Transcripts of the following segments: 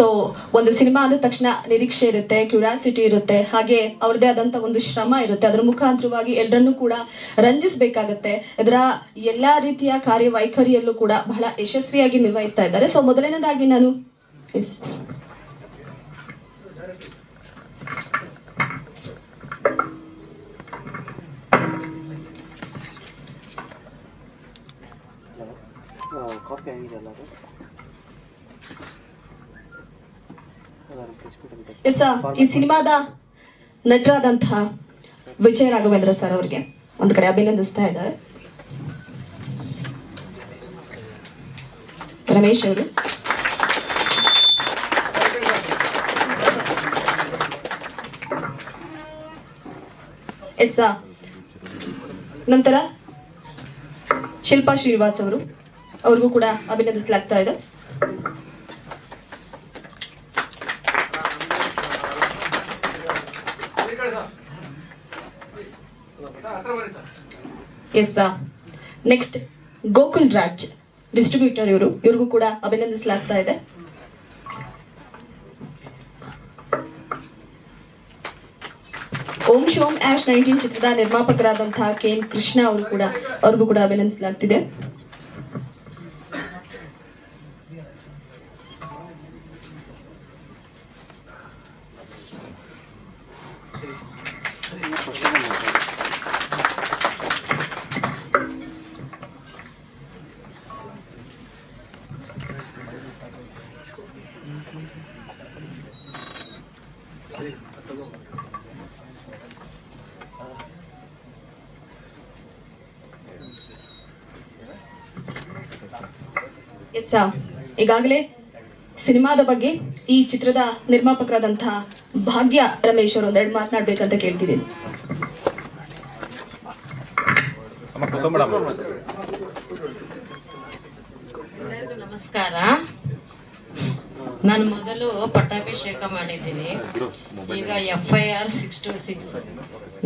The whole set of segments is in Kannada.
ಸೊ ಒಂದು ಸಿನಿಮಾ ಅಂದ ತಕ್ಷಣ ನಿರೀಕ್ಷೆ ಇರುತ್ತೆ ಕ್ಯೂರಿಯಾಸಿಟಿ ಇರುತ್ತೆ, ಹಾಗೆ ಅವ್ರದೇ ಆದಂತ ಒಂದು ಶ್ರಮ ಇರುತ್ತೆ. ಅದರ ಮುಖಾಂತರವಾಗಿ ಎಲ್ಲರನ್ನೂ ಕೂಡ ರಂಜಿಸಬೇಕಾಗತ್ತೆ. ಇದರ ಎಲ್ಲಾ ರೀತಿಯ ಕಾರ್ಯವೈಖರಿಯಲ್ಲೂ ಕೂಡ ಬಹಳ ಯಶಸ್ವಿಯಾಗಿ ನಿರ್ವಹಿಸ್ತಾ ಇದ್ದಾರೆ. ಸೊ ಮೊದಲನೇದಾಗಿ ನಾನು. ಕಾಪಿ ಆಗಿದೆಯಲ್ಲ ಅದು ಅದನ್ನು ಕಳಿಸ್ಬಿಟ್ಟು ಎಸ್ ಈ ಸಿನಿಮಾದ ನಟರಾದಂತಹ ವಿಜಯ ರಾಘವೇಂದ್ರ ಸರ್ ಅವ್ರಿಗೆ ಒಂದ್ ಕಡೆ ಅಭಿನಂದಿಸ್ತಾ ಇದ್ದಾರೆ. ರಮೇಶ್ ಅವರು. ಎಸ್. ನಂತರ ಶಿಲ್ಪಾ ಶ್ರೀನಿವಾಸ್ ಅವರು. ಅವ್ರಿಗೂ ಕೂಡ ಅಭಿನಂದಿಸಲಾಗ್ತಾ ಇದೆ. Yes next Gokul Raj distributor ಇವರು. ಇವ್ರಿಗೂ ಕೂಡ ಅಭಿನಂದಿಸಲಾಗ್ತಾ ಇದೆ. ಓಂ ಶಿವಂ ಆಶ್ ನೈನ್ಟೀನ್ ಚಿತ್ರದ ನಿರ್ಮಾಪಕರಾದಂತಹ ಕೆ ಎನ್ ಕೃಷ್ಣ ಅವರು ಕೂಡ, ಅವ್ರಿಗೂ ಕೂಡ ಅಭಿನಂದಿಸಲಾಗ್ತಿದೆ. ಎಸ್ ಈಗಾಗಲೇ ಸಿನಿಮಾದ ಬಗ್ಗೆ ಈ ಚಿತ್ರದ ನಿರ್ಮಾಪಕರಾದಂತಹ ಭಾಗ್ಯ ರಮೇಶ್ ಅವರು ಒಂದೆರಡು ಮಾತನಾಡ್ಬೇಕಂತ ಕೇಳ್ತಿದ್ದೀನಿ. ನಮಸ್ಕಾರ. ನಾನು ಮೊದಲು ಪಟ್ಟಾಭಿಷೇಕ ಮಾಡಿದ್ದೀನಿ. ಈಗ F I R six two six.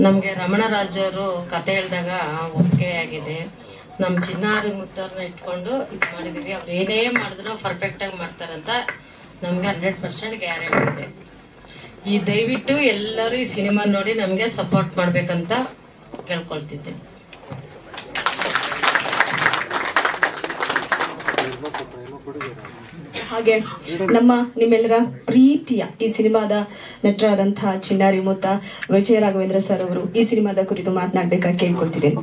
ನಮಗೆ ರಮಣರಾಜ್ ಅವರು ಕತೆ ಹೇಳಿದಾಗ ಒಪ್ಪಿಗೆ ಆಗಿದೆ. ನಮ್ಮ ಚಿನ್ನಾರಿ ಮುತ್ತವ್ರನ್ನ ಇಟ್ಕೊಂಡು ಇದು ಮಾಡಿದೀವಿ. ಅವ್ರು ಏನೇ ಮಾಡಿದ್ರು ಪರ್ಫೆಕ್ಟಾಗಿ ಮಾಡ್ತಾರಂತ ನಮಗೆ ಹಂಡ್ರೆಡ್ ಪರ್ಸೆಂಟ್ ಗ್ಯಾರಂಟಿ ಇದೆ. ಈ ದಯವಿಟ್ಟು ಎಲ್ಲರೂ ಈ ಸಿನಿಮಾ ನೋಡಿ ನಮಗೆ ಸಪೋರ್ಟ್ ಮಾಡ್ಬೇಕಂತ ಕೇಳ್ಕೊಳ್ತಿದ್ದೆ ಹಾಗೆ ನಮ್ಮ ನಿಮ್ಮೆಲ್ಲರ ಪ್ರೀತಿಯ ಈ ಸಿನಿಮಾದ ನಟರಾದಂತಹ ಚಿನ್ನಾರಿ ಮುತ್ತ ವಿಜಯ ರಾಘವೇಂದ್ರ ಸರ್ ಅವರು ಈ ಸಿನಿಮಾದ ಕುರಿತು ಮಾತನಾಡಬೇಕಾಗಿ ಕೇಳ್ಕೊಳ್ತಿದ್ದೀನಿ.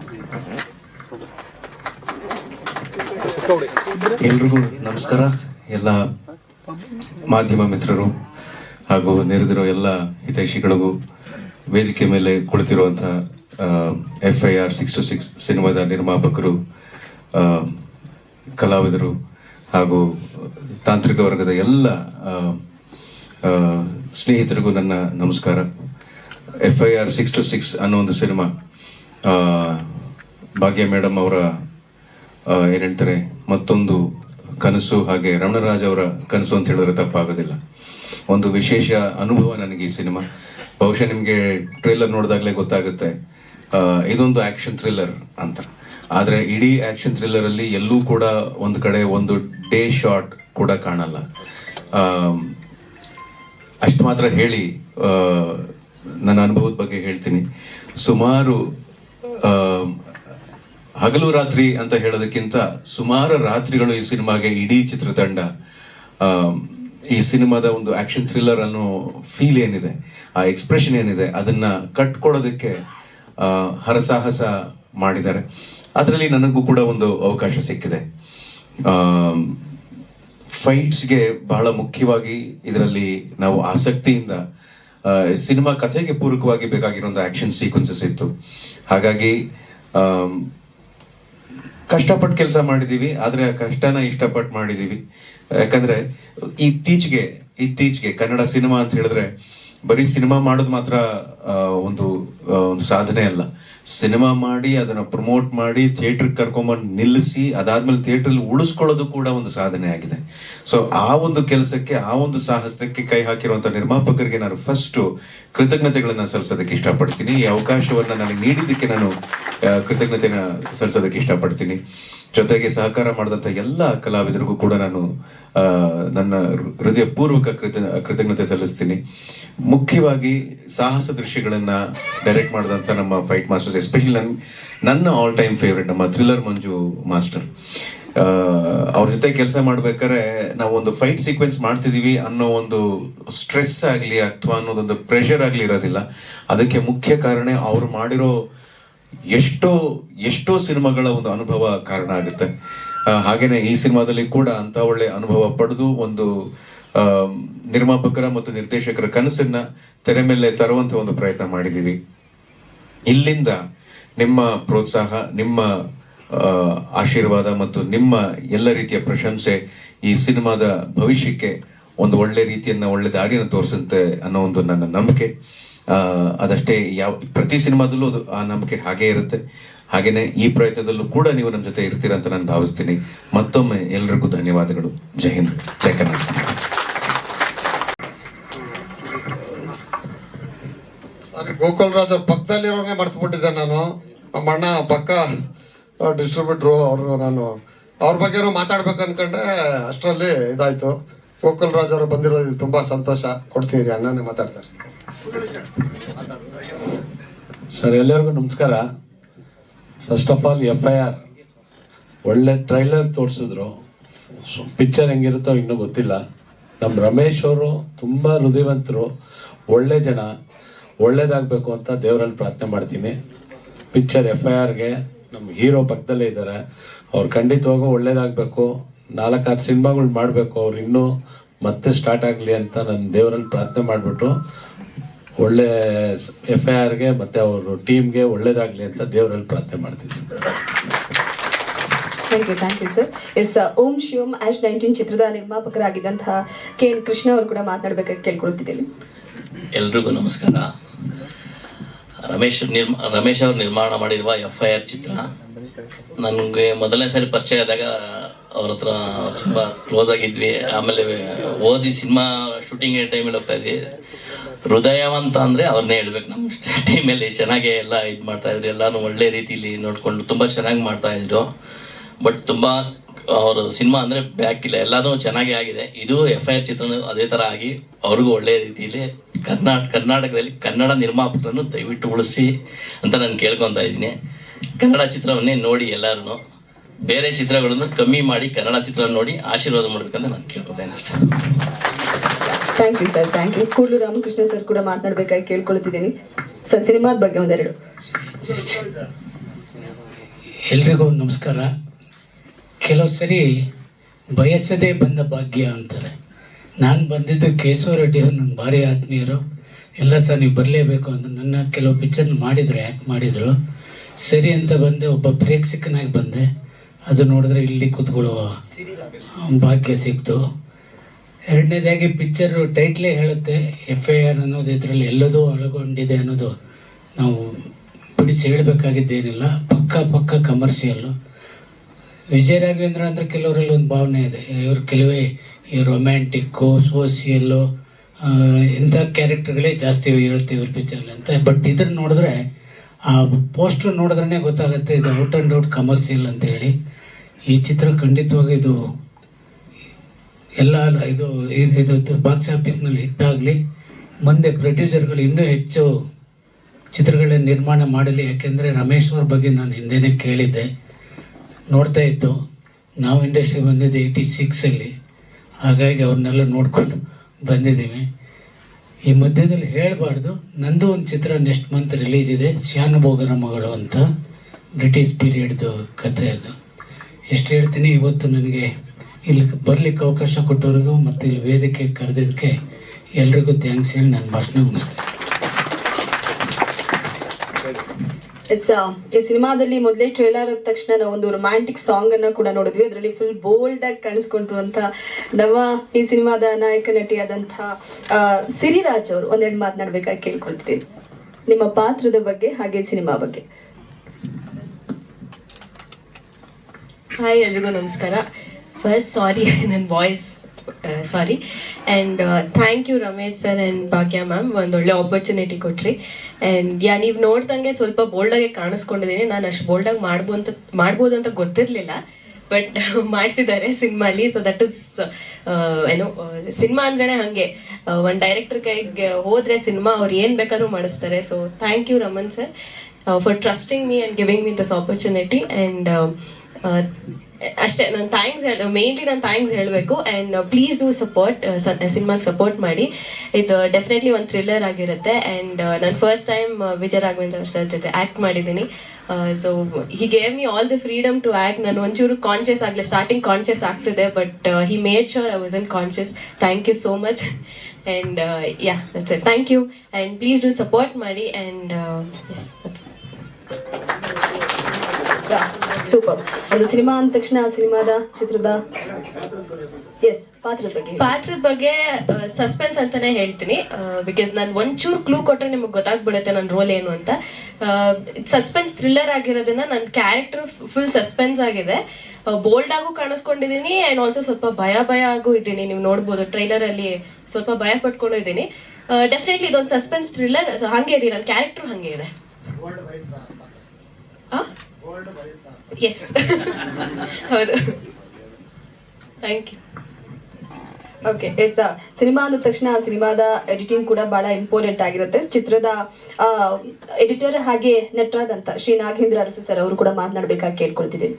ಎಲ್ರಿಗೂ ನಮಸ್ಕಾರ. ಎಲ್ಲ ಮಾಧ್ಯಮ ಮಿತ್ರರು ಹಾಗೂ ನೆರೆದಿರೋ ಎಲ್ಲ ಹಿತೈಷಿಗಳಿಗೂ ವೇದಿಕೆ ಮೇಲೆ ಕುಳಿತಿರುವಂತಹ F I R six two six ಸಿನಿಮಾದ ನಿರ್ಮಾಪಕರು ಕಲಾವಿದರು ಹಾಗೂ ತಾಂತ್ರಿಕ ವರ್ಗದ ಎಲ್ಲ ಸ್ನೇಹಿತರಿಗೂ ನನ್ನ ನಮಸ್ಕಾರ. F I R six two six ಅನ್ನೋ ಒಂದು ಸಿನಿಮಾ ಭಾಗ್ಯ ಮೇಡಮ್ ಅವರ ಏನ್ ಹೇಳ್ತಾರೆ ಮತ್ತೊಂದು ಕನಸು ಹಾಗೆ ರಮಣರಾಜ್ ಅವರ ಕನಸು ಅಂತ ಹೇಳಿದ್ರೆ ತಪ್ಪಾಗೋದಿಲ್ಲ. ಒಂದು ವಿಶೇಷ ಅನುಭವ ನನಗೆ ಈ ಸಿನಿಮಾ. ಬಹುಶಃ ನಿಮಗೆ ಟ್ರೇಲರ್ ನೋಡಿದಾಗಲೇ ಗೊತ್ತಾಗುತ್ತೆ. ಇದೊಂದು ಆಕ್ಷನ್ ಥ್ರಿಲ್ಲರ್ ಅಂತ. ಆದರೆ ಇಡೀ ಆ್ಯಕ್ಷನ್ ಥ್ರಿಲ್ಲರ್ ಅಲ್ಲಿ ಎಲ್ಲೂ ಕೂಡ ಒಂದು ಕಡೆ ಒಂದು ಡೇ ಶಾಟ್ ಕೂಡ ಕಾಣಲ್ಲ. ಅಷ್ಟು ಮಾತ್ರ ಹೇಳಿ ನನ್ನ ಅನುಭವದ ಬಗ್ಗೆ ಹೇಳ್ತೀನಿ. ಸುಮಾರು ಹಗಲು ರಾತ್ರಿ ಅಂತ ಹೇಳೋದಕ್ಕಿಂತ ಸುಮಾರು ರಾತ್ರಿಗಳು ಈ ಸಿನಿಮಾಗೆ ಇಡೀ ಚಿತ್ರತಂಡ. ಈ ಸಿನಿಮಾದ ಒಂದು ಆಕ್ಷನ್ ಥ್ರಿಲ್ಲರ್ ಅನ್ನೋ ಫೀಲ್ ಏನಿದೆ, ಆ ಎಕ್ಸ್ಪ್ರೆಷನ್ ಏನಿದೆ, ಅದನ್ನ ಕಟ್ಕೊಡೋದಕ್ಕೆ ಹರಸಾಹಸ ಮಾಡಿದ್ದಾರೆ. ಅದರಲ್ಲಿ ನನಗೂ ಕೂಡ ಒಂದು ಅವಕಾಶ ಸಿಕ್ಕಿದೆ. ಫೈಟ್ಸ್ಗೆ ಬಹಳ ಮುಖ್ಯವಾಗಿ ಇದರಲ್ಲಿ ನಾವು ಆಸಕ್ತಿಯಿಂದ ಸಿನಿಮಾ ಕಥೆಗೆ ಪೂರಕವಾಗಿ ಬೇಕಾಗಿರುವಂತ ಆಕ್ಷನ್ ಸೀಕ್ವೆನ್ಸಸ್ ಇತ್ತು. ಹಾಗಾಗಿ ಕಷ್ಟಪಟ್ಟು ಕೆಲಸ ಮಾಡಿದೀವಿ, ಆದರೆ ಆ ಕಷ್ಟನ ಇಷ್ಟಪಟ್ಟು ಮಾಡಿದೀವಿ. ಯಾಕಂದ್ರೆ ಇತ್ತೀಚೆಗೆ ಇತ್ತೀಚೆಗೆ ಕನ್ನಡ ಸಿನಿಮಾ ಅಂತ ಹೇಳಿದ್ರೆ ಬರೀ ಸಿನಿಮಾ ಮಾಡೋದು ಮಾತ್ರ ಒಂದು ಒಂದು ಸಾಧನೆ ಅಲ್ಲ. ಸಿನಿಮಾ ಮಾಡಿ, ಅದನ್ನ ಪ್ರಮೋಟ್ ಮಾಡಿ, ಥಿಯೇಟ್ರಿಗೆ ಕರ್ಕೊಂಬಂದು ನಿಲ್ಲಿಸಿ, ಅದಾದ್ಮೇಲೆ ಥಿಯೇಟರ್ ಉಳಿಸ್ಕೊಳ್ಳೋದು ಕೂಡ ಒಂದು ಸಾಧನೆ ಆಗಿದೆ. ಸೊ ಆ ಒಂದು ಕೆಲಸಕ್ಕೆ, ಆ ಒಂದು ಸಾಹಸಕ್ಕೆ ಕೈ ಹಾಕಿರುವಂತ ನಿರ್ಮಾಪಕರಿಗೆ ನಾನು ಫಸ್ಟ್ ಕೃತಜ್ಞತೆಗಳನ್ನ ಸಲ್ಲಿಸೋದಕ್ಕೆ ಇಷ್ಟಪಡ್ತೀನಿ. ಈ ಅವಕಾಶವನ್ನ ನನಗೆ ನೀಡಿದ್ದಕ್ಕೆ ನಾನು ಕೃತಜ್ಞತೆನ ಸಲ್ಲಿಸೋದಕ್ಕೆ ಇಷ್ಟಪಡ್ತೀನಿ. ಜೊತೆಗೆ ಸಹಕಾರ ಮಾಡಿದಂಥ ಎಲ್ಲ ಕಲಾವಿದರಿಗೂ ಕೂಡ ನಾನು ನನ್ನ ಹೃದಯಪೂರ್ವಕ ಕೃತ ಕೃತಜ್ಞತೆ ಸಲ್ಲಿಸ್ತೀನಿ. ಮುಖ್ಯವಾಗಿ ಸಾಹಸ ದೃಶ್ಯಗಳನ್ನು ಡೈರೆಕ್ಟ್ ಮಾಡಿದಂಥ ನಮ್ಮ ಫೈಟ್ ಮಾಸ್ಟರ್ಸ್ ಎಸ್ಪೆಷಲಿ ನನ್, ನನ್ನ ಆಲ್ ಟೈಮ್ ಫೇವ್ರೆಟ್ ನಮ್ಮ ಥ್ರಿಲ್ಲರ್ ಮಂಜು ಮಾಸ್ಟರ್ ಅವ್ರ ಜೊತೆ ಕೆಲಸ ಮಾಡ್ಬೇಕಾದ್ರೆ ನಾವು ಒಂದು ಫೈಟ್ ಸೀಕ್ವೆನ್ಸ್ ಮಾಡ್ತಿದೀವಿ ಅನ್ನೋ ಒಂದು ಸ್ಟ್ರೆಸ್ ಆಗಲಿ ಅಥವಾ ಅನ್ನೋದೊಂದು ಪ್ರೆಷರ್ ಆಗಲಿ ಇರೋದಿಲ್ಲ. ಅದಕ್ಕೆ ಮುಖ್ಯ ಕಾರಣ ಅವ್ರು ಮಾಡಿರೋ ಎಷ್ಟೋ ಎಷ್ಟೋ ಸಿನಿಮಾಗಳ ಒಂದು ಅನುಭವ ಕಾರಣ ಆಗುತ್ತೆ. ಆ, ಹಾಗೇನೆ ಈ ಸಿನಿಮಾದಲ್ಲಿ ಕೂಡ ಅಂತ ಒಳ್ಳೆ ಅನುಭವ ಪಡೆದು ಒಂದು ನಿರ್ಮಾಪಕರ ಮತ್ತು ನಿರ್ದೇಶಕರ ಕನಸನ್ನ ತೆರೆ ಮೇಲೆ ತರುವಂತ ಒಂದು ಪ್ರಯತ್ನ ಮಾಡಿದೀವಿ ಇಲ್ಲಿಂದ ನಿಮ್ಮ ಪ್ರೋತ್ಸಾಹ ನಿಮ್ಮ ಆಶೀರ್ವಾದ ಮತ್ತು ನಿಮ್ಮ ಎಲ್ಲ ರೀತಿಯ ಪ್ರಶಂಸೆ ಈ ಸಿನಿಮಾದ ಭವಿಷ್ಯಕ್ಕೆ ಒಂದು ಒಳ್ಳೆ ರೀತಿಯನ್ನ ಒಳ್ಳೆ ದಾರಿಯನ್ನು ತೋರಿಸುತ್ತೆ ಅನ್ನೋ ಒಂದು ನನ್ನ ನಂಬಿಕೆ. ಅದಷ್ಟೇ ಯಾವ ಪ್ರತಿ ಸಿನಿಮಾದಲ್ಲೂ ಅದು ಆ ನಂಬಿಕೆ ಹಾಗೇ ಇರುತ್ತೆ. ಹಾಗೇನೆ ಈ ಪ್ರಯತ್ನದಲ್ಲೂ ಕೂಡ ನೀವು ನಮ್ಮ ಜೊತೆ ಇರ್ತೀರ ಅಂತ ನಾನು ಭಾವಿಸ್ತೀನಿ. ಮತ್ತೊಮ್ಮೆ ಎಲ್ರಿಗೂ ಧನ್ಯವಾದಗಳು. ಜೈ ಹಿಂದ್. ಜೈ ಕನ್ನಡ ಗೋಕುಲರಾಜ್ ಗೋಕುಲ್ ರಾಜ್ ಅವ್ರ ಪಕ್ಕದಲ್ಲಿರೋನೇ ಮರ್ತು ಬಿಟ್ಟಿದ್ದೆ ನಾನು. ನಮ್ಮ ಅಣ್ಣ ಪಕ್ಕ ಡಿಸ್ಟ್ರಿಬ್ಯೂಟ್ರು ಅವರು ನಾನು. ಅವ್ರ ಬಗ್ಗೆನೂ ಮಾತಾಡ್ಬೇಕು ಅನ್ಕೊಂಡೆ ಅಷ್ಟರಲ್ಲಿ ಇದಾಯ್ತು. ಗೋಕುಲ್ ರಾಜ್ ಅವರು ಬಂದಿರೋದು ತುಂಬ ಸಂತೋಷ. ಕೊಡ್ತೀನಿ ರೀ ಅಣ್ಣನೇ ಮಾತಾಡ್ತಾರೆ. ಸರ್ ಎಲ್ಲರಿಗೂ ನಮಸ್ಕಾರ. First of all F I R ಒಳ್ಳೆ ಟ್ರೈಲರ್ ತೋರಿಸಿದ್ರು. ಪಿಕ್ಚರ್ ಹೆಂಗಿರುತ್ತೋ ಇನ್ನೂ ಗೊತ್ತಿಲ್ಲ. ನಮ್ಮ ರಮೇಶ್ ಅವರು ತುಂಬ ಹೃದಯವಂತರು, ಒಳ್ಳೆ ಜನ, ಒಳ್ಳೇದಾಗಬೇಕು ಅಂತ ದೇವರಲ್ಲಿ ಪ್ರಾರ್ಥನೆ ಮಾಡ್ತೀನಿ. ಪಿಕ್ಚರ್ ಎಫ್ ಐ ಆರ್ಗೆ ನಮ್ಮ ಹೀರೋ ಪಕ್ಕದಲ್ಲೇ ಇದ್ದಾರೆ ಅವ್ರು ಖಂಡಿತವಾಗೂ ಒಳ್ಳೇದಾಗಬೇಕು. ನಾಲ್ಕಾರು ಸಿನಿಮಾಗಳು ಮಾಡಬೇಕು. ಅವ್ರು ಇನ್ನೂ ಮತ್ತೆ ಸ್ಟಾರ್ಟ್ ಆಗಲಿ ಅಂತ ನಾನು ದೇವರಲ್ಲಿ ಪ್ರಾರ್ಥನೆ ಮಾಡಿಬಿಟ್ಟು ಒಳ್ಳೆ ಎಫ್ ಐ ಆರ್ಗೆ ಮತ್ತೆ ಅವರು ಟೀಮ್ಗೆ ಒಳ್ಳೇದಾಗ್ಲಿ ಅಂತ ದೇವರಲ್ಲಿ ಪ್ರಾರ್ಥನೆ ಮಾಡ್ತೀನಿ sir. Thank you thank you sir S Om Shivam ash nineteen ಚಿತ್ರದ ನಿರ್ಮಾಪಕರಾಗಿದ್ದಂತಹ ಕೆ ಎನ್ ಕೃಷ್ಣ ಅವರು ಕೂಡ ಮಾತನಾಡಬೇಕಾಗಿ ಕೇಳ್ಕೊಳ್ತಿದ್ದೀನಿ. ಎಲ್ರಿಗೂ ನಮಸ್ಕಾರ. ರಮೇಶ್ ನಿರ್ಮ ರಮೇಶ್ ಅವರು ನಿರ್ಮಾಣ ಮಾಡಿರುವ ಎಫ್ ಐ ಆರ್ ಚಿತ್ರ ನನಗೆ ಮೊದಲನೇ ಸಾರಿ ಪರಿಚಯ ಆದಾಗ ಅವ್ರ ಹತ್ರ ತುಂಬ ಕ್ಲೋಸ್ ಆಗಿದ್ವಿ. ಆಮೇಲೆ ಓದಿ ಸಿನಿಮಾ ಶೂಟಿಂಗ್ ಟೈಮಲ್ಲಿ ಹೋಗ್ತಾ ಇದ್ವಿ. ಹೃದಯವಂತ ಅಂದರೆ ಅವ್ರನ್ನೇ ಹೇಳ್ಬೇಕು ನಮ್ಮ ಟೀಮಲ್ಲಿ ಚೆನ್ನಾಗೆ ಎಲ್ಲ ಇದು ಮಾಡ್ತಾ ಇದ್ರು. ಎಲ್ಲರೂ ಒಳ್ಳೆ ರೀತಿಲಿ ನೋಡಿಕೊಂಡು ತುಂಬ ಚೆನ್ನಾಗಿ ಮಾಡ್ತಾ ಇದ್ರು. ಬಟ್ ತುಂಬ ಅವರು ಸಿನಿಮಾ ಅಂದರೆ ಬ್ಯಾಕ್ ಇಲ್ಲ. ಎಲ್ಲಾನು ಚೆನ್ನಾಗೇ ಆಗಿದೆ. ಇದು ಎಫ್ ಐ ಆರ್ ಚಿತ್ರನೂ ಅದೇ ಥರ ಆಗಿ ಅವ್ರಿಗೂ ಒಳ್ಳೆ ರೀತಿಯಲ್ಲಿ ಕರ್ನಾಟಕ ಕರ್ನಾಟಕದಲ್ಲಿ ಕನ್ನಡ ನಿರ್ಮಾಪಕರನ್ನು ದಯವಿಟ್ಟು ಉಳಿಸಿ ಅಂತ ನಾನು ಕೇಳ್ಕೊತಾ ಇದ್ದೀನಿ. ಕನ್ನಡ ಚಿತ್ರವನ್ನೇ ನೋಡಿ ಎಲ್ಲರೂ ಬೇರೆ ಚಿತ್ರಗಳನ್ನು ಕಮ್ಮಿ ಮಾಡಿ ಕನ್ನಡ ಚಿತ್ರ ನೋಡಿ ಆಶೀರ್ವಾದ ಮಾಡ್ಬೇಕಂತ ನಾನು ಕೇಳ್ಕೊತೇನೆ ಅಷ್ಟೇ. Thank you sir thank you Kudlu Ramakrishna sir ಕೂಡ ಮಾತನಾಡಬೇಕಾಗಿ ಕೇಳ್ಕೊಳ್ತಿದ್ದೀನಿ. ಸರ್ ಸಿನಿಮಾದ ಬಗ್ಗೆ ಒಂದೆರಡು. ಎಲ್ರಿಗೂ ನಮಸ್ಕಾರ. ಕೆಲವು ಸರಿ ಬಯಸದೇ ಬಂದ ಭಾಗ್ಯ ಅಂತಾರೆ. ನಾನು ಬಂದಿದ್ದು ಕೇಶವ ರೆಡ್ಡಿ ಅವ್ರು ನಂಗೆ ಭಾರಿ ಆತ್ಮೀಯರು. ಎಲ್ಲ ಸರ್ ನೀವು ಬರಲೇಬೇಕು ಅಂತ ನನ್ನ ಕೆಲವು ಪಿಕ್ಚರ್ ಮಾಡಿದರು ಆ್ಯಕ್ಟ್ ಮಾಡಿದರು. ಸರಿ ಅಂತ ಬಂದೆ ಒಬ್ಬ ಪ್ರೇಕ್ಷಕನಾಗಿ ಬಂದೆ. ಅದು ನೋಡಿದ್ರೆ ಇಲ್ಲಿ ಕೂತ್ಕೊಳ್ಳುವ ಭಾಗ್ಯ ಸಿಕ್ತು. ಎರಡನೇದಾಗಿ ಪಿಕ್ಚರ್ ಟೈಟ್ಲೇ ಹೇಳುತ್ತೆ ಎಫ್ ಐ ಆರ್ ಅನ್ನೋದು ಇದರಲ್ಲಿ ಎಲ್ಲದೂ ಒಳಗೊಂಡಿದೆ ಅನ್ನೋದು ನಾವು ಬಿಡಿಸಿ ಹೇಳಬೇಕಾಗಿದ್ದೇನಿಲ್ಲ. ಪಕ್ಕ ಪಕ್ಕ ಕಮರ್ಷಿಯಲ್ಲು ವಿಜಯ ರಾಘವೇಂದ್ರ ಅಂದರೆ ಕೆಲವರಲ್ಲಿ ಒಂದು ಭಾವನೆ ಇದೆ. ಇವರು ಕೆಲವೇ ಈ ರೊಮ್ಯಾಂಟಿಕ್ಕು ಸೋಸಿಯಲ್ಲು ಇಂಥ ಕ್ಯಾರೆಕ್ಟರ್ಗಳೇ ಜಾಸ್ತಿ ಹೇಳ್ತೀವಿ ಇವ್ರ ಪಿಕ್ಚರ್ಲಿ ಅಂತ. ಬಟ್ ಇದನ್ನು ನೋಡಿದ್ರೆ ಆ ಪೋಸ್ಟರ್ ನೋಡಿದ್ರೇ ಗೊತ್ತಾಗುತ್ತೆ ಇದು ಔಟ್ ಆ್ಯಂಡ್ ಔಟ್ ಕಮರ್ಷಿಯಲ್ ಅಂತ ಹೇಳಿ. ಈ ಚಿತ್ರ ಖಂಡಿತವಾಗಿ ಇದು ಎಲ್ಲ ಇದು ಇದು ಬಾಕ್ಸ್ ಆಫೀಸ್ನಲ್ಲಿ ಹಿಟ್ ಆಗಲಿ ಮುಂದೆ ಪ್ರೊಡ್ಯೂಸರ್ಗಳು ಇನ್ನೂ ಹೆಚ್ಚು ಚಿತ್ರಗಳನ್ನ ನಿರ್ಮಾಣ ಮಾಡಲಿ. ಯಾಕೆಂದರೆ ರಮೇಶ್ ಬಗ್ಗೆ ನಾನು ಹಿಂದೆನೇ ಕೇಳಿದ್ದೆ. ನೋಡ್ತಾ ಇದ್ದು ನಾವು ಇಂಡಸ್ಟ್ರಿ ಬಂದಿದ್ದು ಏಯ್ಟಿ ಸಿಕ್ಸಲ್ಲಿ ಹಾಗಾಗಿ ಅವ್ರನ್ನೆಲ್ಲ ನೋಡ್ಕೊಂಡು ಬಂದಿದ್ದೀವಿ. ಈ ಮಧ್ಯದಲ್ಲಿ ಹೇಳಬಾರ್ದು, ನಂದು ಒಂದು ಚಿತ್ರ ನೆಕ್ಸ್ಟ್ ಮಂತ್ ರಿಲೀಸ್ ಇದೆ ಶ್ಯಾನುಭೋಗನ ಮಗಳು ಅಂತ ಬ್ರಿಟಿಷ್ ಪೀರಿಯಡ್ದು ಕಥೆ ಅದು. ಎಷ್ಟು ಹೇಳ್ತೀನಿ, ಇವತ್ತು ನನಗೆ ಇಲ್ಲಿ ಬರ್ಲಿಕ್ಕೆ ಅವಕಾಶ ಕೊಟ್ಟವ್ರಿಗೂ ಮತ್ತು ಇಲ್ಲಿ ವೇದಿಕೆ ಕರೆದಿದ್ದಕ್ಕೆ ಎಲ್ರಿಗೂ ಥ್ಯಾಂಕ್ಸ್ ಹೇಳಿ ನನ್ನ ಭಾಷಣ ಮುಗಿಸ್ತೇನೆ. ಇಟ್ಸ್ uh, ಈ ಸಿನಿಮಾದಲ್ಲಿ ಮೊದಲೇ ಟ್ರೈಲರ್ ಆದ ತಕ್ಷಣ ನಾವು ಒಂದು ರೊಮ್ಯಾಂಟಿಕ್ ಸಾಂಗ್ ಅನ್ನ ಕೂಡ ನೋಡಿದ್ವಿ. ಅದರಲ್ಲಿ ಫುಲ್ ಬೋಲ್ಡ್ ಆಗಿ ಕಾಣಿಸ್ಕೊಂಡ್ರು ಅಂತ ನಮ್ಮ ಈ ಸಿನಿಮಾದ ನಾಯಕ ನಟಿ ಆದಂತಹ ಸಿರಿರಾಜ್ ಅವರು. ಒಂದೆರಡು ಮಾತನಾಡ್ಬೇಕಾಗಿ ಕೇಳ್ಕೊಳ್ತೀವಿ ನಿಮ್ಮ ಪಾತ್ರದ ಬಗ್ಗೆ, ಹಾಗೆ ಸಿನಿಮಾ ಬಗ್ಗೆ. ಹಾಯ್ ಎಲ್ರಿಗೂ ನಮಸ್ಕಾರ. ಫಸ್ಟ್ ಸಾರಿ ನನ್ನ voice sorry and thank you Ramesh sir and Bhagya ma'am ಒಂದೊಳ್ಳೆ ಆಪರ್ಚುನಿಟಿ ಕೊಟ್ರಿ. ಆ್ಯಂಡ್ ಯಾ ನೀವು ನೋಡ್ದಂಗೆ ಸ್ವಲ್ಪ ಬೋಲ್ಡಾಗೆ ಕಾಣಿಸ್ಕೊಂಡಿದ್ದೀನಿ ನಾನು ಅಷ್ಟು ಬೋಲ್ಡಾಗಿ ಮಾಡ್ಬೋ ಅಂತ ಮಾಡ್ಬೋದು ಅಂತ ಗೊತ್ತಿರಲಿಲ್ಲ. ಬಟ್ ಮಾಡಿಸಿದ್ದಾರೆ ಸಿನಿಮಾಲಿ. ಸೊ ದಟ್ ಇಸ್ ಏನು ಸಿನಿಮಾ ಅಂದ್ರೆ ಹಾಗೆ. ಒಂದು ಡೈರೆಕ್ಟರ್ ಕೈಗೆ ಹೋದ್ರೆ ಸಿನಿಮಾ ಅವ್ರು ಏನು ಬೇಕಾದ್ರೂ ಮಾಡಿಸ್ತಾರೆ. So thank you Raman sir for trusting me and giving me this opportunity and ಅಷ್ಟೇ, ನಾನು ಥ್ಯಾಂಕ್ಸ್ ಹೇಳ ಮೇನ್ಲಿ ನಾನು ಥ್ಯಾಂಕ್ಸ್ ಹೇಳಬೇಕು. ಆ್ಯಂಡ್ ಪ್ಲೀಸ್ ಡೂ ಸಪೋರ್ಟ್ ಸಿನಿಮಾಗೆ ಸಪೋರ್ಟ್ ಮಾಡಿ. ಇದು ಡೆಫಿನೆಟ್ಲಿ ಒಂದು ಥ್ರಿಲ್ಲರ್ ಆಗಿರುತ್ತೆ. ಆ್ಯಂಡ್ ನಾನು first time Vijaya Raghavendra sir ಜೊತೆ ಆ್ಯಕ್ಟ್ ಮಾಡಿದ್ದೀನಿ. So he gave me all the freedom to act ನಾನು ಒಂಚೂರು ಕಾನ್ಷಿಯಸ್ ಆಗಲಿ ಸ್ಟಾರ್ಟಿಂಗ್ ಕಾನ್ಷಿಯಸ್ ಆಗ್ತಿದೆ but he made sure I was in conscious thank you so much and yeah that's it thank you and please do support ಮಾಡಿ. And yes that's super. ಒಂದು ಸಿನಿಮಾ ಅಂದ ತಕ್ಷಣ ಆ ಸಿನಿಮಾದ ಚಿತ್ರದ ಎಸ್ ಪಾತ್ರದ ಬಗ್ಗೆ. ಪಾತ್ರದ ಬಗ್ಗೆ ಸಸ್ಪೆನ್ಸ್ ಅಂತಾನೆ ಹೇಳ್ತೀನಿ. ಬಿಕಾಸ್ ನಾನು ಒಂಚೂರು ಕ್ಲೂ ಕೊಟ್ರೆ ನಿಮಗೆ ಗೊತ್ತಾಗ್ಬಿಡುತ್ತೆ ನನ್ನ ರೋಲ್ ಏನು ಅಂತ. ಸಸ್ಪೆನ್ಸ್ ಥ್ರಿಲ್ಲರ್ ಆಗಿರೋದನ್ನ ನನ್ನ ಕ್ಯಾರೆಕ್ಟರ್ ಫುಲ್ ಸಸ್ಪೆನ್ಸ್ ಆಗಿದೆ. ಬೋಲ್ಡ್ ಆಗು ಕಾಣಿಸ್ಕೊಂಡಿದ್ದೀನಿ ಆ್ಯಂಡ್ ಆಲ್ಸೋ ಸ್ವಲ್ಪ ಭಯ ಭಯ ಆಗು ಇದ್ದೀನಿ. ನೀವು ನೋಡ್ಬೋದು ಟ್ರೈಲರ್ ಅಲ್ಲಿ ಸ್ವಲ್ಪ ಭಯ ಪಟ್ಕೊಂಡು ಇದ್ದೀನಿ. ಡೆಫಿನೆಟ್ಲಿ ಇದೊಂದು ಸಸ್ಪೆನ್ಸ್ ಥ್ರಿಲ್ಲರ್ ಹಂಗೆ ಇದೆ ನನ್ನ ಕ್ಯಾರೆಕ್ಟರ್ ಹಂಗೆ ಇದೆ. ಎಸ್ ಹೌದು. Thank you okay yes cinema ಅಂದ ತಕ್ಷಣ ಆ ಸಿನಿಮಾದ ಎಡಿಟಿಂಗ್ ಕೂಡ ಬಹಳ ಇಂಪಾರ್ಟೆಂಟ್ ಆಗಿರುತ್ತೆ. ಚಿತ್ರದ ಎಡಿಟರ್ ಹಾಗೆ ನಟರಾದಂತ ಶ್ರೀ ನಾಗೇಂದ್ರ ಅರಸು ಸರ್ ಅವರು ಕೂಡ ಮಾತನಾಡಬೇಕಾಗಿ ಕೇಳ್ಕೊಳ್ತಿದ್ದೀನಿ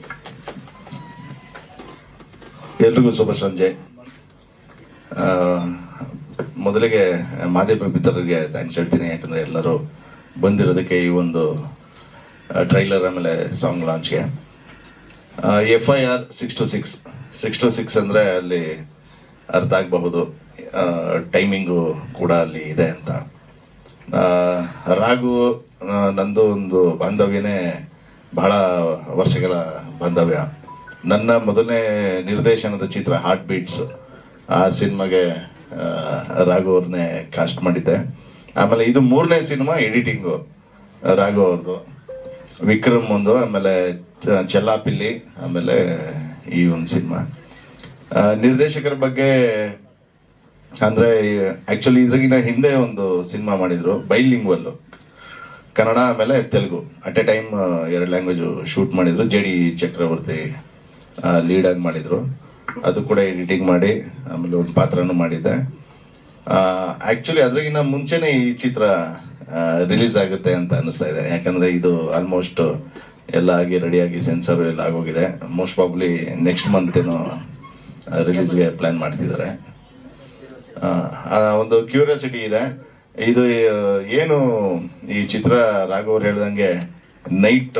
ಎಲ್ರಿಗೂ ಶುಭ ಸಂಜೆ. ಆ, ಮೊದಲಿಗೆ ಮಾಧ್ಯಮ ಮಿತ್ರರಿಗೆ ಥ್ಯಾಂಕ್ಸ್ ಹೇಳ್ತೀನಿ ಯಾಕಂದರೆ ಎಲ್ಲರೂ ಬಂದಿರೋದಕ್ಕೆ ಈ ಒಂದು ಟ್ರೈಲರ್ ಆಮೇಲೆ song ಲಾಂಚ್ಗೆ F I R six two six six two six ಅಂದರೆ ಅಲ್ಲಿ ಅರ್ಥ ಆಗಬಹುದು. ಟೈಮಿಂಗು ಕೂಡ ಅಲ್ಲಿ ಇದೆ ಅಂತ. ರಾಗು ನಂದು ಒಂದು ಬಾಂಧವ್ಯನೇ ಬಹಳ ವರ್ಷಗಳ ಬಾಂಧವ್ಯ. ನನ್ನ ಮೊದಲನೇ ನಿರ್ದೇಶನದ ಚಿತ್ರ ಹಾರ್ಟ್ ಬೀಟ್ಸ್ ಆ ಸಿನಿಮಾಗೆ ರಾಘು ಅವ್ರನ್ನೇ ಕಾಸ್ಟ್ ಮಾಡಿದ್ದೆ. ಆಮೇಲೆ ಇದು ಮೂರನೇ ಸಿನಿಮಾ ಎಡಿಟಿಂಗು ರಾಘು ಅವ್ರದ್ದು. ವಿಕ್ರಮ್ ಒಂದು, ಆಮೇಲೆ ಚೆಲ್ಲಾಪಿಲ್ಲಿ, ಆಮೇಲೆ ಈ ಒಂದು ಸಿನಿಮಾ. ನಿರ್ದೇಶಕರ ಬಗ್ಗೆ, ಅಂದ್ರೆ ಆಕ್ಚುಲಿ ಇದ್ರಗಿನ ಹಿಂದೆ ಒಂದು ಸಿನಿಮಾ ಮಾಡಿದ್ರು ಬೈಲಿಂಗ್ವಲ್ ಕನ್ನಡ, ಆಮೇಲೆ ತೆಲುಗು. ಅಟ್ ಎ ಟೈಮ್ ಎರಡು ಲ್ಯಾಂಗ್ವೇಜ್ ಶೂಟ್ ಮಾಡಿದ್ರು. ಜೆ ಡಿ ಚಕ್ರವರ್ತಿ ಲೀಡ್ ಆಗಿ ಮಾಡಿದ್ರು. ಅದು ಕೂಡ ಎಡಿಟಿಂಗ್ ಮಾಡಿ, ಆಮೇಲೆ ಒಂದು ಪಾತ್ರನೂ ಮಾಡಿದ್ದೆ. ಆಕ್ಚುಲಿ ಅದ್ರಗಿನ ಮುಂಚೆನೆ ಈ ಚಿತ್ರ ರಿಲೀಸ್ ಆಗುತ್ತೆ ಅಂತ ಅನಿಸ್ತಾ ಇದೆ. ಯಾಕಂದ್ರೆ ಇದು ಆಲ್ಮೋಸ್ಟ್ ಎಲ್ಲ ಆಗಿ ರೆಡಿಯಾಗಿ ಸೆನ್ಸರ್ ಎಲ್ಲ ಆಗೋಗಿದೆ. ಮೋಸ್ಟ್ ಪ್ರಾಬ್ಲಿ ನೆಕ್ಸ್ಟ್ ಮಂತ್ ಏನೋ ರಿಲೀಸ್ಗೆ ಪ್ಲ್ಯಾನ್ ಮಾಡ್ತಿದ್ದಾರೆ. ಒಂದು ಕ್ಯೂರಿಯಾಸಿಟಿ ಇದೆ. ಇದು ಏನು ಈ ಚಿತ್ರ ರಾಘವ್ ಹೇಳ್ದಂಗೆ ನೈಟ್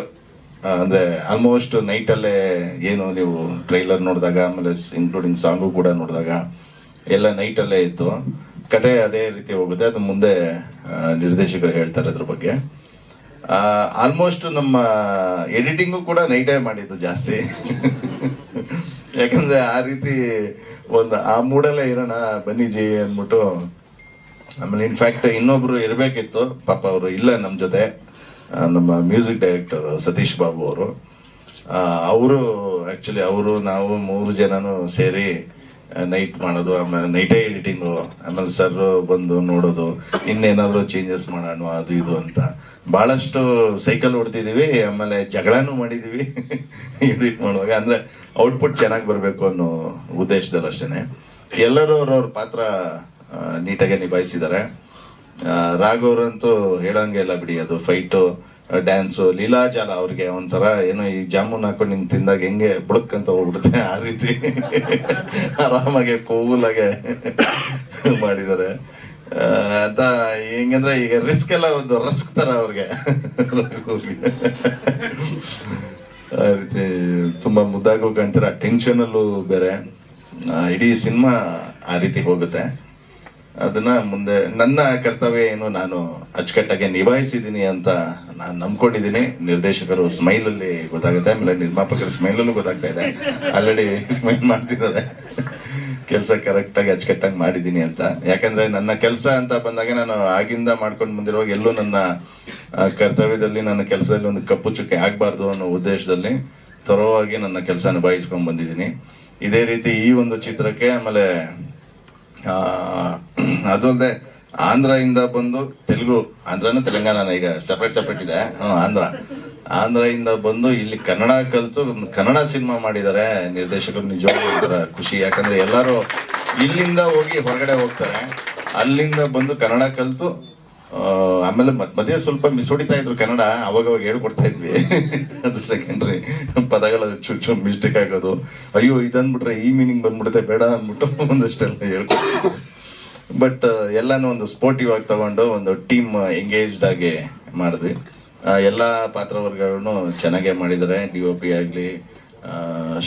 ಅಂದ್ರೆ ಆಲ್ಮೋಸ್ಟ್ ನೈಟಲ್ಲೇ ಏನು ನೀವು ಟ್ರೈಲರ್ ನೋಡಿದಾಗ, ಆಮೇಲೆ ಇನ್ಕ್ಲೂಡಿಂಗ್ ಸಾಂಗು ಕೂಡ ನೋಡಿದಾಗ, ಎಲ್ಲ ನೈಟಲ್ಲೇ ಇತ್ತು. ಕತೆ ಅದೇ ರೀತಿ ಹೋಗುತ್ತೆ. ಅದು ಮುಂದೆ ನಿರ್ದೇಶಕರು ಹೇಳ್ತಾರೆ ಅದ್ರ ಬಗ್ಗೆ. ಆಲ್ಮೋಸ್ಟ್ ನಮ್ಮ ಎಡಿಟಿಂಗು ಕೂಡ ನೈಟೇ ಮಾಡಿದ್ದು ಜಾಸ್ತಿ. ಯಾಕಂದ್ರೆ ಆ ರೀತಿ ಒಂದು, ಆ ಮೂಡಲ್ಲೇ ಇರೋಣ, ಬನ್ನಿ ಜಿ ಅಂದ್ಬಿಟ್ಟು. ಆಮೇಲೆ ಇನ್ಫ್ಯಾಕ್ಟ್ ಇನ್ನೊಬ್ರು ಇರಬೇಕಿತ್ತು. ಪಾಪ ಅವರು ಇಲ್ಲ ನಮ್ಮ ಜೊತೆ. ನಮ್ಮ ಮ್ಯೂಸಿಕ್ ಡೈರೆಕ್ಟರ್ ಸತೀಶ್ ಬಾಬು ಅವರು. ಅವರು ಆ್ಯಕ್ಚುಲಿ ಅವರು, ನಾವು ಮೂರು ಜನನು ಸೇರಿ ನೈಟ್ ಮಾಡೋದು, ಆಮೇಲೆ ನೈಟೇ ಎಡಿಟಿಂಗು ಆಮೇಲೆ ಸರ್ ಬಂದು ನೋಡೋದು, ಇನ್ನೇನಾದರೂ ಚೇಂಜಸ್ ಮಾಡೋಣ, ಅದು ಇದು ಅಂತ. ಭಾಳಷ್ಟು ಸೈಕಲ್ ಹೊಡ್ತಿದ್ದೀವಿ ಆಮೇಲೆ ಜಗಳನೂ ಮಾಡಿದ್ದೀವಿ ಎಡಿಟ್ ಮಾಡುವಾಗ. ಅಂದರೆ ಔಟ್ಪುಟ್ ಚೆನ್ನಾಗಿ ಬರಬೇಕು ಅನ್ನೋ ಉದ್ದೇಶದಲ್ಲಿ ಅಷ್ಟೇ ಎಲ್ಲರೂ ಅವ್ರವ್ರ ಪಾತ್ರ ನೀಟಾಗೆ ನಿಭಾಯಿಸಿದ್ದಾರೆ. ರಾಘವ್ರಂತೂ ಹೇಳಂಗೆ ಇಲ್ಲ ಬಿಡಿ, ಅದು ಫೈಟು ಡ್ಯಾನ್ಸು ಲೀಲಾಜಾಲ ಅವ್ರಿಗೆ ಒಂಥರ ಏನೋ ಈ ಜಾಮೂನ್ ಹಾಕೊಂಡು ನಿಂಗೆ ತಿಂದಾಗ ಹೆಂಗೆ ಬುಡಕ್ಕಂತ ಹೋಗ್ಬಿಡುತ್ತೆ ಆ ರೀತಿ. ಆರಾಮಾಗೆ ಕೂಲಾಗೆ ಮಾಡಿದ್ದಾರೆ. ಅಂತ ಹೆಂಗಂದ್ರೆ ಈಗ ರಿಸ್ಕ್ ಎಲ್ಲ ಒಂದು ರಸ್ಕ್ ತರ ಅವ್ರಿಗೆ. ಆ ರೀತಿ ತುಂಬಾ ಮುದ್ದಾಗೂ ಕಾಣ್ತೀರ. ಟೆನ್ಷನಲ್ಲೂ ಬೇರೆ. ಇಡೀ ಸಿನಿಮಾ ಆ ರೀತಿ ಹೋಗುತ್ತೆ. ಅದನ್ನ ಮುಂದೆ ನನ್ನ ಕರ್ತವ್ಯ ಏನು ನಾನು ಅಚ್ಚುಕಟ್ಟಾಗಿ ನಿಭಾಯಿಸಿದ್ದೀನಿ ಅಂತ ನಾನು ನಂಬ್ಕೊಂಡಿದ್ದೀನಿ. ನಿರ್ದೇಶಕರು ಸ್ಮೈಲ್ ಅಲ್ಲಿ ಗೊತ್ತಾಗುತ್ತೆ, ಆಮೇಲೆ ನಿರ್ಮಾಪಕರ ಸ್ಮೈಲ್ ಅಲ್ಲೂ ಗೊತ್ತಾಗ್ತಾ ಇದೆ. ಆಲ್ರೆಡಿ ಸ್ಮೈಲ್ ಮಾಡ್ತಿದ್ದಾರೆ. ಕೆಲಸ ಕರೆಕ್ಟಾಗಿ ಅಚ್ಚುಕಟ್ಟಾಗಿ ಮಾಡಿದ್ದೀನಿ ಅಂತ. ಯಾಕಂದ್ರೆ ನನ್ನ ಕೆಲಸ ಅಂತ ಬಂದಾಗ ನಾನು ಆಗಿಂದ ಮಾಡ್ಕೊಂಡು ಬಂದಿರುವಾಗ ಎಲ್ಲೂ ನನ್ನ ಕರ್ತವ್ಯದಲ್ಲಿ, ನನ್ನ ಕೆಲಸದಲ್ಲಿ ಒಂದು ಕಪ್ಪು ಚುಕ್ಕೆ ಆಗಬಾರ್ದು ಅನ್ನೋ ಉದ್ದೇಶದಲ್ಲಿ ತರವಾಗಿ ನನ್ನ ಕೆಲಸ ನಿಭಾಯಿಸ್ಕೊಂಡು ಬಂದಿದ್ದೀನಿ. ಇದೇ ರೀತಿ ಈ ಒಂದು ಚಿತ್ರಕ್ಕೆ ಆಮೇಲೆ ಅಲ್ಲದೆ ಆಂಧ್ರದಿಂದ ಬಂದು ತೆಲುಗು, ಆಂಧ್ರನ ತೆಲಂಗಾಣನ ಈಗ ಸಪ್ರೇಟ್ ಸಪ್ರೇಟ್ ಇದೆ. ಆಂಧ್ರ. ಆಂಧ್ರದಿಂದ ಬಂದು ಇಲ್ಲಿ ಕನ್ನಡ ಕಲಿತು, ಕನ್ನಡ ಸಿನಿಮಾ ಮಾಡಿದ್ದಾರೆ. ನಿರ್ದೇಶಕರು ನಿಜವಾಗ್ಲೂ ಒಂಥರ ಖುಷಿ. ಯಾಕಂದ್ರೆ ಎಲ್ಲರೂ ಇಲ್ಲಿಂದ ಹೋಗಿ ಹೊರಗಡೆ ಹೋಗ್ತಾರೆ. ಅಲ್ಲಿಂದ ಬಂದು ಕನ್ನಡ ಕಲಿತು ಆಮೇಲೆ ಮತ್ ಮಧ್ಯೆ ಸ್ವಲ್ಪ ಮಿಸ್ ಹೊಡಿತಾ ಇದ್ರು ಕನ್ನಡ, ಅವಾಗ ಅವಾಗ ಹೇಳ್ಕೊಡ್ತಾ ಇದ್ವಿ. ಅದು ಸೆಕೆಂಡ್ರಿ ಪದಗಳ ಚುಚ್ಚು ಮಿಸ್ಟೇಕ್ ಆಗೋದು. ಅಯ್ಯೋ ಇದನ್ಬಿಟ್ರೆ ಈ ಮೀನಿಂಗ್ ಬಂದ್ಬಿಡುತ್ತೆ, ಬೇಡ ಅಂದ್ಬಿಟ್ಟು ಒಂದಷ್ಟೆಲ್ಲ ಹೇಳ್ಕೊಡ್ತೀವಿ ಬಟ್ ಎಲ್ಲಾನು ಒಂದು ಸ್ಪೋರ್ಟಿವ್ ಆಗಿ ತಗೊಂಡು ಒಂದು ಟೀಮ್ ಎಂಗೇಜ್ಡ್ ಆಗಿ ಮಾಡಿದ್ವಿ. ಎಲ್ಲ ಪಾತ್ರವರ್ಗಗಳನ್ನು ಚೆನ್ನಾಗೇ ಮಾಡಿದ್ದಾರೆ. ಡಿ ಒ ಪಿ ಆಗಲಿ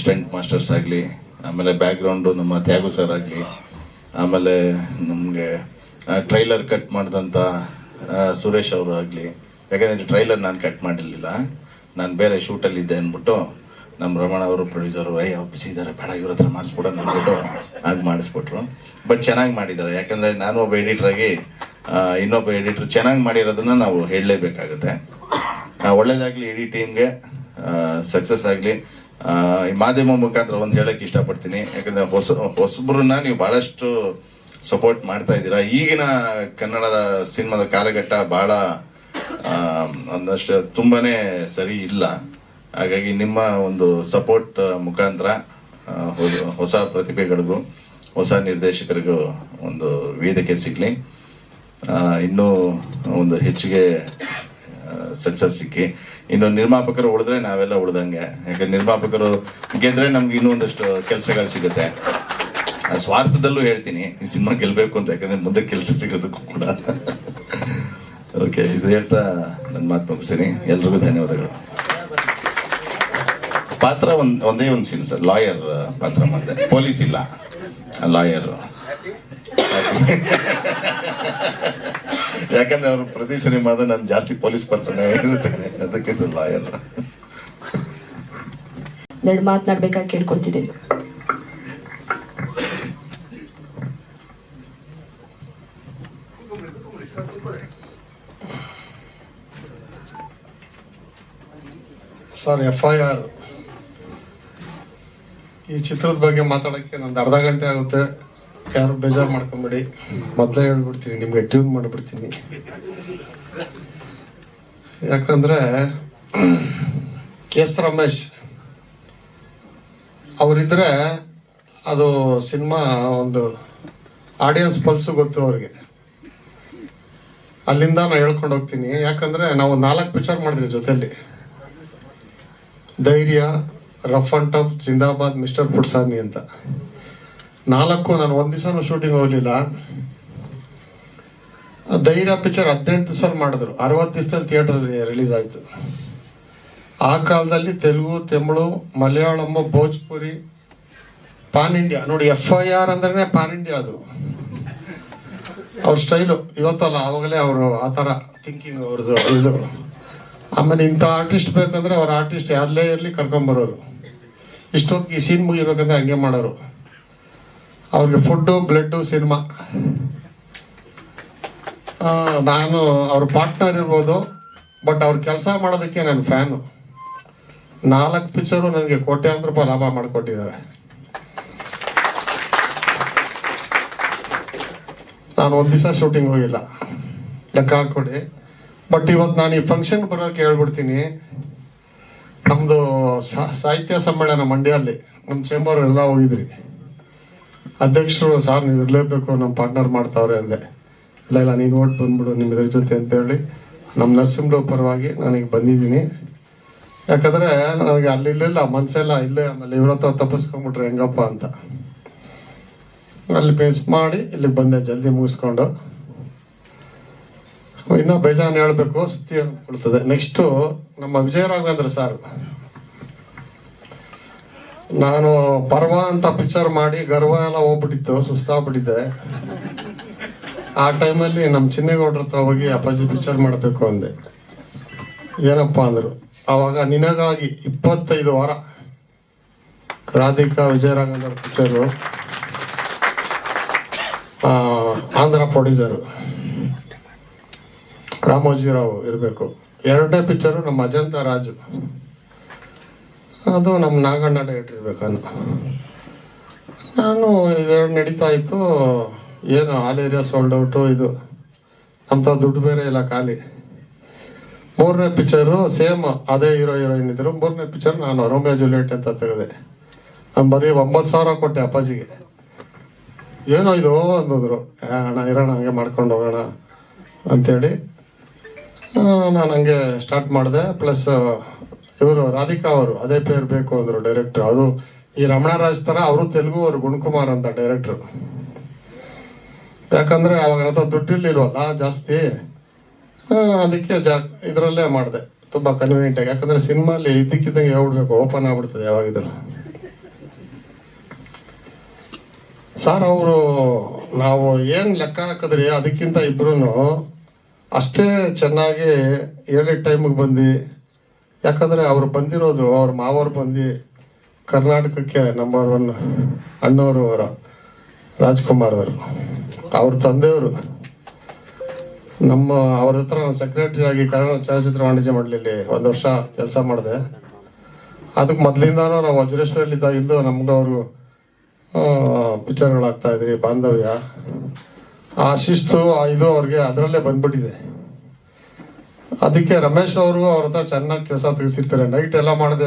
ಸ್ಟೆಂಟ್ ಮಾಸ್ಟರ್ಸ್ ಆಗಲಿ, ಆಮೇಲೆ ಬ್ಯಾಕ್ಗ್ರೌಂಡು ನಮ್ಮ ತ್ಯಾಗು ಸರ್ ಆಗಲಿ, ಆಮೇಲೆ ನಮಗೆ ಟ್ರೈಲರ್ ಕಟ್ ಮಾಡಿದಂಥ ಸುರೇಶ್ ಅವರು ಆಗಲಿ. ಯಾಕಂದರೆ ಟ್ರೈಲರ್ ನಾನು ಕಟ್ ಮಾಡಿರಲಿಲ್ಲ. ನಾನು ಬೇರೆ ಶೂಟಲ್ಲಿ ಇದ್ದೆ ಅಂದ್ಬಿಟ್ಟು ನಮ್ಮ ರಮಣ ಅವರು ಪ್ರೊಡ್ಯೂಸರು ಐ ಬಿಸಿ ಇದ್ದಾರೆ ಬೇಡ, ಇವ್ರ ಹತ್ರ ಮಾಡಿಸ್ಬಿಡೋಣ ಅಂದ್ಬಿಟ್ಟು ಹಾಗೆ ಮಾಡಿಸ್ಬಿಟ್ರು. ಬಟ್ ಚೆನ್ನಾಗಿ ಮಾಡಿದ್ದಾರೆ. ಯಾಕಂದರೆ ನಾನು ಒಬ್ಬ ಎಡಿಟ್ರಾಗಿ ಇನ್ನೊಬ್ಬ ಎಡಿಟ್ರ್ ಚೆನ್ನಾಗಿ ಮಾಡಿರೋದನ್ನ ನಾವು ಹೇಳಲೇಬೇಕಾಗುತ್ತೆ. ಒಳ್ಳೇದಾಗಲಿ ಇಡೀ ಟೀಮ್ಗೆ ಸಕ್ಸಸ್ ಆಗಲಿ. ಈ ಮಾಧ್ಯಮ ಮುಖಾಂತರ ಒಂದು ಹೇಳೋಕ್ಕೆ ಇಷ್ಟಪಡ್ತೀನಿ. ಯಾಕಂದರೆ ಹೊಸ, ಹೊಸಬ್ರನ್ನ ನೀವು ಭಾಳಷ್ಟು ಸಪೋರ್ಟ್ ಮಾಡ್ತಾ ಇದ್ದೀರಾ? ಈಗಿನ ಕನ್ನಡದ ಸಿನಿಮಾದ ಕಾಲಘಟ್ಟ ಆ, ಒಂದಷ್ಟು ತುಂಬಾನೇ ಸರಿ ಇಲ್ಲ. ಹಾಗಾಗಿ ನಿಮ್ಮ ಒಂದು ಸಪೋರ್ಟ್ ಮುಖಾಂತರ ಹೊಸ- ಪ್ರತಿಭೆಗಳಿಗೂ ಹೊಸ ನಿರ್ದೇಶಕರಿಗೂ ಒಂದು ವೇದಿಕೆ ಸಿಗಲಿ. ಇನ್ನೂ ಒಂದು ಹೆಚ್ಚಿಗೆ ಸಕ್ಸಸ್ ಸಿಕ್ಕಿ. ಇನ್ನು ನಿರ್ಮಾಪಕರು ಉಳಿದ್ರೆ ನಾವೆಲ್ಲ ಉಳ್ದಂಗೆ. ಯಾಕಂದ್ರೆ ನಿರ್ಮಾಪಕರು ಗೆದ್ರೆ ನಮ್ಗೆ ಇನ್ನೂ ಒಂದಷ್ಟು ಕೆಲಸಗಳು ಸಿಗುತ್ತೆ. ಸ್ವಾರ್ಥದಲ್ಲೂ ಹೇಳ್ತೀನಿ, ಈ ಸಿನಿಮಾ ಗೆಲ್ಬೇಕು ಅಂತ, ಯಾಕಂದ್ರೆ ಮುಂದೆ ಕೆಲಸ ಸಿಗೋದಕ್ಕೂ ಕೂಡ. ಓಕೆ ಇದು ಹೇಳ್ತಾ ನನ್ನ ಮಾತು ಮುಗಿಸ್ತೀನಿ. ಎಲ್ರಿಗೂ ಧನ್ಯವಾದಗಳು. ಪಾತ್ರ ಒಂದು, ಒಂದೇ ಒಂದು ಸೀನ್ ಸರ್. ಲಾಯರ್ ಪಾತ್ರ ಮಾಡಿದೆ. ಪೊಲೀಸ್ ಇಲ್ಲ. ಲಾಯರ್ ಯಾಕಂದ್ರೆ ಅವರು ಪ್ರತಿ ಸರಿ ಮಾಡಿದ್ರೆ ನಾನು ಜಾಸ್ತಿ ಪೊಲೀಸ್ ಪಾತ್ರನೇ ಇರುತ್ತೆ ಅದಕ್ಕೆ ಲಾಯರ್ ಎರಡು ಮಾತನಾಡ್ಬೇಕಾಗಿ ಕೇಳ್ಕೊಳ್ತಿದ್ದೀನಿ. ಸರ್ ಎಫ್ ಐ ಆರ್ ಈ ಚಿತ್ರದ ಬಗ್ಗೆ ಮಾತಾಡೋಕ್ಕೆ ನಂದು ಅರ್ಧ ಗಂಟೆ ಆಗುತ್ತೆ. ಯಾರು ಬೇಜಾರು ಮಾಡ್ಕೊಂಬಿಡಿ. ಮೊದಲೇ ಹೇಳ್ಬಿಡ್ತೀನಿ, ನಿಮಗೆ ಟ್ಯೂನ್ ಮಾಡಿಬಿಡ್ತೀನಿ. ಯಾಕಂದ್ರೆ, ಎಸ್ ರಮೇಶ್ ಅವರಿದ್ದರೆ ಅದು ಸಿನಿಮಾ ಒಂದು ಆಡಿಯನ್ಸ್ ಪಲ್ಸು ಗೊತ್ತು ಅವ್ರಿಗೆ. ಅಲ್ಲಿಂದ ನಾನು ಹೇಳ್ಕೊಂಡು ಹೋಗ್ತೀನಿ. ಯಾಕಂದರೆ ನಾವು ನಾಲ್ಕು ಪಿಕ್ಚರ್ ಮಾಡಿದ್ವಿ ಜೊತೆಲಿ. Dhairya, rough and tough, Zindabad, mister Putsami ಅಂತ. ನಾಲ್ಕು, ನಾನು ಒಂದ್ ದಿವಸನೂ ಶೂಟಿಂಗ್ ಹೋಗ್ಲಿಲ್ಲ. ಧೈರ್ಯ ಪಿಕ್ಚರ್ ಹದಿನೆಂಟು ದಿವಸ ಮಾಡಿದ್ರು. ಅರವತ್ತು ದಿವಸದಲ್ಲಿ ಥಿಯೇಟ್ರಲ್ಲಿ ರಿಲೀಸ್ ಆಯ್ತು. ಆ ಕಾಲದಲ್ಲಿ ತೆಲುಗು ತಮಿಳು ಮಲಯಾಳಂ, ಭೋಜ್ಪುರಿ ಪಾನ್ ಇಂಡಿಯಾ ನೋಡಿ ಎಫ್ ಐ ಆರ್ ಅಂದ್ರೆ ಪಾನ್ ಇಂಡಿಯಾ ಅದು. ಅವ್ರ ಸ್ಟೈಲು ಇವತ್ತಲ್ಲ ಅವಾಗಲೇ ಅವರು ಆ ಥರ ಥಿಂಕಿಂಗ್ ಅವ್ರದ್ದು ಇದು. ಆಮೇಲೆ ಇಂಥ ಆರ್ಟಿಸ್ಟ್ ಬೇಕಂದ್ರೆ ಅವ್ರ ಆರ್ಟಿಸ್ಟ್ ಎಲ್ಲೇ ಇರಲಿ ಕರ್ಕೊಂಬರೋರು. ಇಷ್ಟೊತ್ತಿಗೆ ಈ ಸೀನ್ ಮುಗಿಬೇಕಂದ್ರೆ ಹಂಗೆ ಮಾಡೋರು. ಅವ್ರಿಗೆ ಫುಡ್ಡು ಬ್ಲಡ್ಡು ಸಿನಿಮಾ ನಾನು ಅವ್ರ ಪಾರ್ಟ್ನರ್ ಇರ್ಬೋದು ಬಟ್ ಅವ್ರ ಕೆಲಸ ಮಾಡೋದಕ್ಕೆ ನನ್ನ ಫ್ಯಾನು ನಾಲ್ಕು ಪಿಕ್ಚರು ನನಗೆ ಕೋಟ್ಯಾಂತರ ರೂಪಾಯಿ ಲಾಭ ಮಾಡಿಕೊಟ್ಟಿದ್ದಾರೆ. ನಾನು ಒಂದು ದಿವಸ ಶೂಟಿಂಗ್ ಹೋಗಿಲ್ಲ. ಲೆಕ್ಕ ಹಾಕೊಡಿ ಬಟ್ ಇವತ್ತು ನಾನು ಈ ಫಂಕ್ಷನ್ ಬರೋಕೆ ಹೇಳ್ಬಿಡ್ತೀನಿ. ನಮ್ಮದು ಸಾಹಿತ್ಯ ಸಮ್ಮೇಳನ ಮಂಡ್ಯಲ್ಲಿ ನಮ್ಮ ಚೇಂಬರ್ ಎಲ್ಲ ಹೋಗಿದ್ರಿ. ಅಧ್ಯಕ್ಷರು ಸಾರ್, ನೀವು ಇರಲೇಬೇಕು ನಮ್ಮ ಪಾರ್ಟ್ನರ್ ಮಾಡ್ತಾವ್ರೆ ಅಂದೆ. ಇಲ್ಲ ಇಲ್ಲ, ನೀನು ಓಟ್ ಬಂದ್ಬಿಡು ನಿಮ್ಮ ಇದ್ರ ಜೊತೆ ಅಂತೇಳಿ ನಮ್ಮ ನರ್ಸಿಂಹ ಪರವಾಗಿ ನನಗೆ ಬಂದಿದ್ದೀನಿ. ಯಾಕಂದ್ರೆ ನನಗೆ ಅಲ್ಲಿ ಇಲ್ಲಿಲ್ಲ ಮನ್ಸೆಲ್ಲ ಇಲ್ಲೇ, ಆಮೇಲೆ ಇವ್ರ ಹತ್ರ ತಪ್ಪಿಸ್ಕೊಂಡ್ಬಿಟ್ರೆ ಹೆಂಗಪ್ಪ ಅಂತ. ಅಲ್ಲಿ ಬೇಸ್ ಮಾಡಿ ಇಲ್ಲಿಗೆ ಬಂದೆ, ಜಲ್ದಿ ಮುಗಿಸ್ಕೊಂಡು. ಇನ್ನೂ ಬೇಜಾನ್ ಹೇಳಬೇಕು, ಸುದ್ದಿ ಅನ್ಕೊಳ್ತದೆ ನೆಕ್ಸ್ಟು ನಮ್ಮ ವಿಜಯ ರಾಘವೇಂದ್ರ ಸರ್ ನಾನು ಪರ್ವ ಅಂತ ಪಿಕ್ಚರ್ ಮಾಡಿ ಗರ್ವ ಎಲ್ಲ ಹೋಗ್ಬಿಟ್ಟಿತ್ತು ಸುಸ್ತಾಗ್ಬಿಟ್ಟಿದ್ದೆ ಆ ಟೈಮಲ್ಲಿ ನಮ್ಮ ಚಿನ್ನೇಗೌಡ್ರ ಹತ್ರ ಹೋಗಿ ಅಪ್ಪಾಜಿ ಪಿಕ್ಚರ್ ಮಾಡಬೇಕು ಅಂದೆ. ಏನಪ್ಪ ಅಂದರು ಆವಾಗ ನಿನಗಾಗಿ ಇಪ್ಪತ್ತೈದು ವಾರ ರಾಧಿಕಾ ವಿಜಯ ರಾಘವೇಂದ್ರ ಪಿಕ್ಚರು ಆಂಧ್ರ ಪ್ರೊಡ್ಯೂಸರು ರಾಮೋಜಿರಾವ್ ಇರಬೇಕು. ಎರಡನೇ ಪಿಕ್ಚರು ನಮ್ಮ ಅಜಂತ ರಾಜು. ಅದು ನಮ್ಮ ನಾಗಣ್ಣ ಇರಬೇಕು ಇರ್ಬೇಕನ್ನು. ನಾನು ಇದೆರಡು ನಡೀತಾ ಇತ್ತು. ಏನು ಆಲ್ ಏರಿಯಾ ಸೋಲ್ಡ್ ಔಟು ಇದು. ಅಂಥ ದುಡ್ಡು ಬೇರೆ ಇಲ್ಲ ಖಾಲಿ. ಮೂರನೇ ಪಿಕ್ಚರು ಸೇಮ್ ಅದೇ ಹೀರೋ ಹೀರೋಯಿನ್ ಇದ್ರು. ಮೂರನೇ ಪಿಕ್ಚರ್ ನಾನು ರೋಮಿಯೋ ಜೂಲಿಯಟ್ ಅಂತ ತೆಗೆದೆ. ನಾನು ಬರೀ ಒಂಬತ್ತು ಸಾವಿರ ಕೊಟ್ಟೆ ಅಪ್ಪಾಜಿಗೆ. ಏನೋ ಇದು ಅಂದಿದ್ರು. "ಏ, ಅಣ್ಣ ಇರೋಣ ಹಂಗೆ ಮಾಡ್ಕೊಂಡು ಹೋಗೋಣ ಅಂಥೇಳಿ ನಾನು ಹಂಗೆ ಸ್ಟಾರ್ಟ್ ಮಾಡಿದೆ. ಪ್ಲಸ್ ಇವರು ರಾಧಿಕಾ ಅವರು, ಅದೇ ಪೇರ್ ಬೇಕು ಅಂದರು ಡೈರೆಕ್ಟ್ರ್ ಅದು ಈ ರಮಣ ರಾಜ್ ಥರ ಅವರು ತೆಲುಗು ಅವರು ಗುಣಕುಮಾರ್ ಅಂತ ಡೈರೆಕ್ಟ್ರು ಯಾಕಂದರೆ ಅವಾಗ ಅಂತ ಹತ್ರ ದುಡ್ಡು ಇರ್ಲಿಲ್ವಲ್ಲ, ಜಾಸ್ತಿ. ಅದಕ್ಕೆ ಜಾ, ಇದರಲ್ಲೇ ಮಾಡಿದೆ. ತುಂಬ ಕನ್ವೀನಿಯಂಟಾಗಿ ಯಾಕಂದರೆ ಸಿನಿಮಾಲಿ ಇದ್ದಕ್ಕಿದ್ದಂಗೆ ಹೇಳ್ಬೇಕು ಓಪನ್ ಆಗ್ಬಿಡ್ತದೆ ಯಾವಾಗಿದ್ರು ಸರ್ ಅವರು ನಾವು ಏನು ಲೆಕ್ಕ ಹಾಕಿದ್ರಿ, ಅದಕ್ಕಿಂತ ಇಬ್ರು ಅಷ್ಟೇ ಚೆನ್ನಾಗಿ ಹೇಳಿದ ಟೈಮಿಗೆ ಬಂದು. ಯಾಕಂದರೆ ಅವರು ಬಂದಿರೋದು, ಅವ್ರ ಮಾವರು ಬಂದು ಕರ್ನಾಟಕಕ್ಕೆ ನಂಬರ್ ಒನ್ ಅಣ್ಣವರು ಅವರ ರಾಜ್ಕುಮಾರ್ ಅವರು. ಅವ್ರ ತಂದೆಯವರು. ನಮ್ಮ ಅವ್ರ ಹತ್ರ ನಾನು ಸೆಕ್ರೆಟರಿ ಆಗಿ ಕನ್ನಡ ಚಲನಚಿತ್ರ ವಾಣಿಜ್ಯ ಮಂಡಳಿಯಲ್ಲಿ ಒಂದು ವರ್ಷ ಕೆಲಸ ಮಾಡಿದೆ. ಅದಕ್ಕೆ ಮೊದಲಿಂದಾನು ನಾವು ವಜ್ರೇಶ್ವರಲ್ಲಿದ್ದಾಗಿಂದು ನಮ್ಗೆ ಅವರು ಪಿಕ್ಚರ್ಗಳಾಗ್ತಾ ಇದ್ರಿ, ಬಾಂಧವ್ಯ. ಆ ಶಿಸ್ತು ಇದು ಅವ್ರಿಗೆ ಅದರಲ್ಲೇ ಬಂದ್ಬಿಟ್ಟಿದೆ. ಅದಕ್ಕೆ ರಮೇಶ್ ಅವರು ಅವ್ರ ಹತ್ರ ಚೆನ್ನಾಗಿ ಕೆಲಸ ತೆಗೆಸಿರ್ತಾರೆ ನೈಟ್ ಎಲ್ಲ ಮಾಡಿದೆ